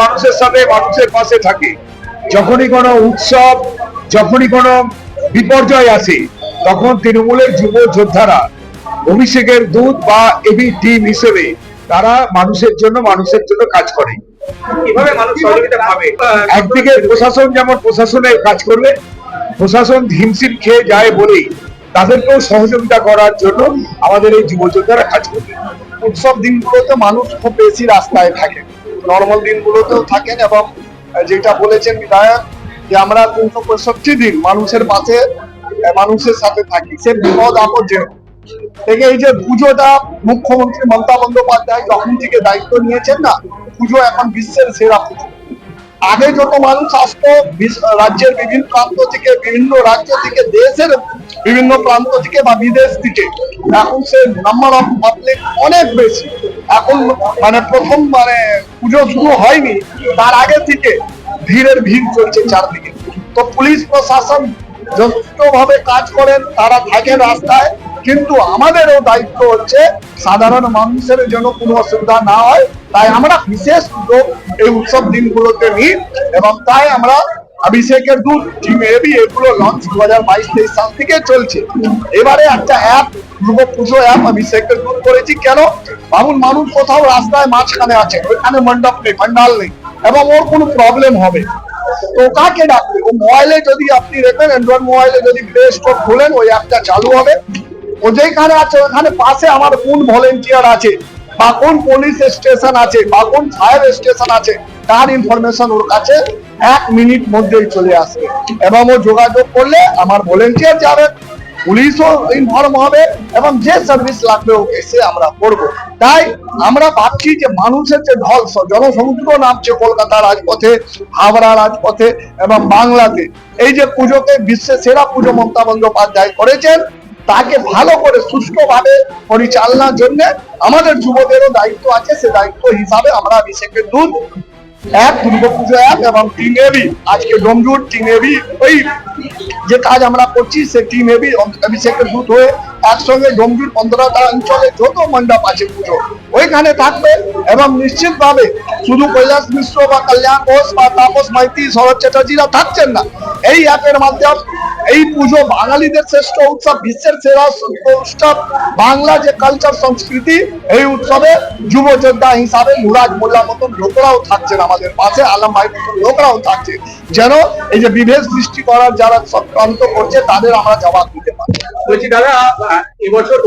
মানুষের সাথে, মানুষের পাশে থাকে। যখনই কোনো উৎসব, যখনই কোনো বিপর্যয় আসে, তখন তৃণমূলের যুব যোদ্ধারা অভিষেকের দূত বা এবি টিম হিসেবে তারা মানুষের জন্য মানুষের জন্য কাজ করে। একদিকে প্রশাসন যেমন প্রশাসনের কাজ করবে, প্রশাসন হিমশিম খেয়ে যায় বলেই তাদেরকেও সহযোগিতা করার জন্য আমাদের এই যুব যোদ্ধারা কাজ করবে উৎসব দিনগুলোতে মানুষ খুব বেশি রাস্তায় থাকে। নর্মাল দিনগুলোতেও থাকেন এবং যেটা বলেছেন বিধায়ক, যে আমরা তিনশো পঁয়ষট্টি দিন মানুষের পাশে মানুষের সাথে থাকি। সে বিপদ আপদ যে থেকে এই যে পুজোটা মুখ্যমন্ত্রী মমতা বন্দ্যোপাধ্যায় যখন থেকে দায়িত্ব নিয়েছেন না, পুজো এখন বিশ্বের সেরা পুজো। আগে যত মানুষ আসতো রাজ্যের বিভিন্ন প্রান্ত থেকে, বিভিন্ন রাজ্য থেকে, দেশের বিভিন্ন প্রান্ত থেকে বা বিদেশ থেকে, এখন সে নাম্বার অফ পাবলিক অনেক বেশি। এখন মানে প্রথম মানে পুজো শুরু হয়নি, তার আগে থেকে ভিড়ের ভিড় চলছে চারদিকে। তো পুলিশ প্রশাসন যথেষ্ট ভাবে কাজ করেন, তারা থাকেন রাস্তায় কিন্তু আমাদেরও দায়িত্ব হচ্ছে সাধারণ মানুষের যেন কোনো অসুবিধা না হয়। তাই আমরা বিশেষ উদ্যোগ এই উৎসব দিনগুলোতে নিই এবং তাই আমরা অভিষেকের দুধ টিম এবি এগুলো লঞ্চ দু হাজার বাইশ, তেইশ সাল থেকে চলছে। এবারে একটা অ্যাপ দুর্গা পুজো অ্যাপ অভিষেকের দুধ করেছি। কেন? ভাবুন মানুষ কোথাও রাস্তায় মাঝখানে আছে, ওইখানে মণ্ডপ নেই পান্ডাল নেই এবং ওর কোনো প্রবলেম হবে। তো কাকে ডাকবে? ও মোবাইলে যদি আপনি দেখবেন অ্যান্ড্রয়েড মোবাইলে যদি প্লে স্টোর খোলেন, ওই অ্যাপটা চালু হবে। ও যেখানে আছে, ওখানে পাশে আমার কোন ভলেন্টিয়ার আছে, বা কোন পুলিশ স্টেশন আছে, বা কোন ফায়ার স্টেশন আছে, তার ইনফরমেশন ওর কাছে এক মিনিট মধ্যেই চলে আসবে। এবং ও যোগাযোগ করলে আমার ভলেন্টিয়ার যাবে, পুলিশও ইনফর্ম হবে, এবং যে সার্ভিস লাগবে ওকে সে আমরা করব। তাই আমরা ভাবছি যে মানুষের যে ঢল, জনসমুদ্র নামছে কলকাতা রাজপথে, হাওড়া রাজপথে, এবং বাংলাতে। এই যে পুজোকে বিশ্বের সেরা পুজো মমতা বন্দ্যোপাধ্যায় করেছেন তাকে ভালো করে সুষ্ঠুভাবে পরিচালনার জন্য আমাদের যুবদেরও দায়িত্ব আছে। সে দায়িত্ব হিসাবে আমরা অভিষেকের দুধ, এক দুর্গাপুজো এক এবং টিম এবি আজকে ডোমজুর টিম এবি ওই যে কাজ আমরা করছি, সে টিম এবি অভিষেকের দূত হয়ে একসঙ্গে ডোমজুর পনেরোটা অঞ্চলে যত মণ্ডপ আছে পুজো, ওইখানে থাকবে এবং নিশ্চিত ভাবে শুধু কৈলাস মিশ্র বা কল্যাণ ঘোষ বা তাপস মাইতি, শরৎ চ্যাটার্জিরা থাকছেন না। এই অ্যাপের মাধ্যমে এই পুজো বাঙালিদের শ্রেষ্ঠ উৎসব, বিশ্বের সেরা উৎসব, বাংলা যে কালচার সংস্কৃতি, এই উৎসবে যুব যোদ্ধা হিসাবে মুরাজ মোল্লা মতন লোকরাও থাকছেন আমাদের পাশে, আলম ভাই মতন লোকরাও থাকছে যেন এই যে বিভেদ সৃষ্টি করার যারা চক্রান্ত করছে, তাদের আমরা জবাব দিতে পারি। বলছি দাদা এবছর